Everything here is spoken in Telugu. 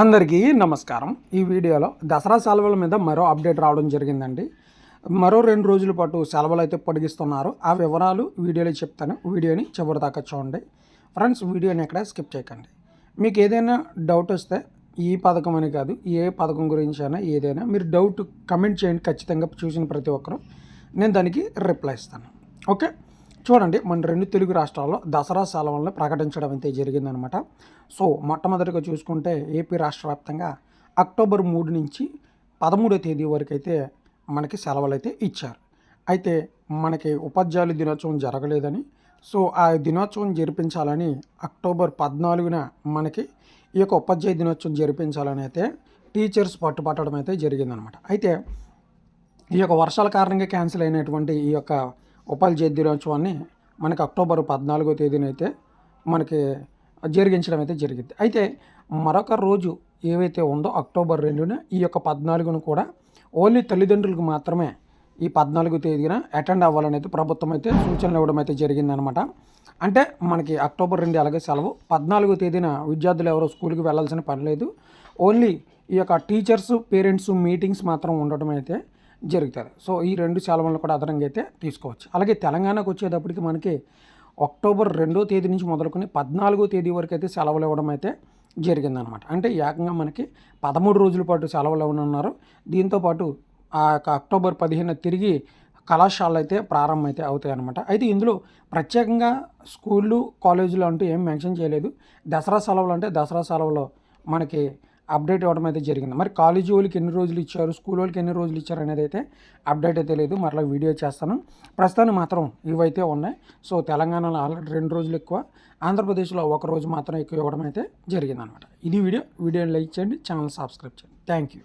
అందరికీ నమస్కారం. ఈ వీడియోలో దసరా సెలవుల మీద మరో అప్డేట్ రావడం జరిగిందండి. మరో రెండు రోజుల పాటు సెలవులు అయితే పొడిగిస్తున్నారు. ఆ వివరాలు వీడియోలో చెప్తాను. వీడియోని చివరి దాకా చూడండి. ఫ్రెండ్స్ వీడియోని ఎక్కడ స్కిప్ చేయకండి. మీకు ఏదైనా డౌట్ వస్తే ఈ పథకం అని కాదు ఏ పథకం గురించి అయినా ఏదైనా మీరు డౌట్ కమెంట్ చేయండి. ఖచ్చితంగా చూసిన ప్రతి ఒక్కరూ నేను దానికి రిప్లై ఇస్తాను. ఓకే? చూడండి మన రెండు తెలుగు రాష్ట్రాల్లో దసరా సెలవులను ప్రకటించడం అయితే జరిగిందనమాట. సో మొట్టమొదటిగా చూసుకుంటే ఏపీ రాష్ట్ర వ్యాప్తంగా అక్టోబర్ మూడు నుంచి పదమూడో తేదీ వరకు అయితే మనకి సెలవులు అయితే ఇచ్చారు. అయితే మనకి ఉపాధ్యాయుల దినోత్సవం జరగలేదని సో ఆ దినోత్సవం జరిపించాలని అక్టోబర్ పద్నాలుగున మనకి ఈ యొక్క ఉపాధ్యాయ దినోత్సవం జరిపించాలని అయితే టీచర్స్ పట్టుపట్టడం అయితే జరిగిందనమాట. అయితే ఈ యొక్క వర్షాల కారణంగా క్యాన్సిల్ అయినటువంటి ఈ యొక్క ఉపాధ్యాయ దినోత్సవాన్ని మనకి అక్టోబర్ పద్నాలుగో తేదీనైతే మనకి జరిగించడం అయితే జరిగింది. అయితే మరొక రోజు ఏవైతే ఉందో అక్టోబర్ రెండున ఈ యొక్క పద్నాలుగును కూడా ఓన్లీ తల్లిదండ్రులకు మాత్రమే ఈ పద్నాలుగో తేదీన అటెండ్ అవ్వాలనేది ప్రభుత్వం అయితే సూచనలు ఇవ్వడం అయితే జరిగిందనమాట అంటే మనకి అక్టోబర్ రెండు అలాగే సెలవు. పద్నాలుగో తేదీన విద్యార్థులు ఎవరో స్కూల్కి వెళ్ళాల్సిన పని లేదు. ఓన్లీ ఈ యొక్క టీచర్స్ పేరెంట్స్ మీటింగ్స్ మాత్రం ఉండటం అయితే జరుగుతుంది సో ఈ రెండు సెలవులను కూడా అదనంగా అయితే తీసుకోవచ్చు. అలాగే తెలంగాణకు వచ్చేటప్పటికి మనకి అక్టోబర్ రెండో తేదీ నుంచి మొదలుకొని పద్నాలుగో తేదీ వరకు అయితే సెలవులు ఇవ్వడం అయితే జరిగిందనమాట. అంటే ఏకంగా మనకి పదమూడు రోజుల పాటు సెలవులు ఇవ్వనున్నారు దీంతోపాటు ఆ యొక్క అక్టోబర్ పదిహేను తిరిగి కళాశాలలు అయితే ప్రారంభం అయితే అవుతాయి అనమాట అయితే ఇందులో ప్రత్యేకంగా స్కూళ్ళు కాలేజీలు అంటూ ఏం మెన్షన్ చేయలేదు. దసరా సెలవులు అంటే దసరా సెలవులో మనకి అప్డేట్ ఇవ్వడం అయితే జరిగింది. మరి కాలేజీ వాళ్ళకి ఎన్ని రోజులు ఇచ్చారు? స్కూల్ వాళ్ళకి ఎన్ని రోజులు ఇచ్చారు అనేది అయితే అప్డేట్ అయితే లేదు. మరలా వీడియో చేస్తాను. ప్రస్తుతానికి మాత్రం ఇవైతే ఉన్నాయి. సో తెలంగాణలో ఆల్రెడీ రెండు రోజులు ఎక్కువ. ఆంధ్రప్రదేశ్లో ఒక రోజు మాత్రం ఎక్కువ ఇవ్వడం అయితే జరిగిందనమాట. ఇది వీడియో. వీడియోని లైక్ చేయండి. ఛానల్ సబ్స్క్రైబ్ చేయండి. Thank you.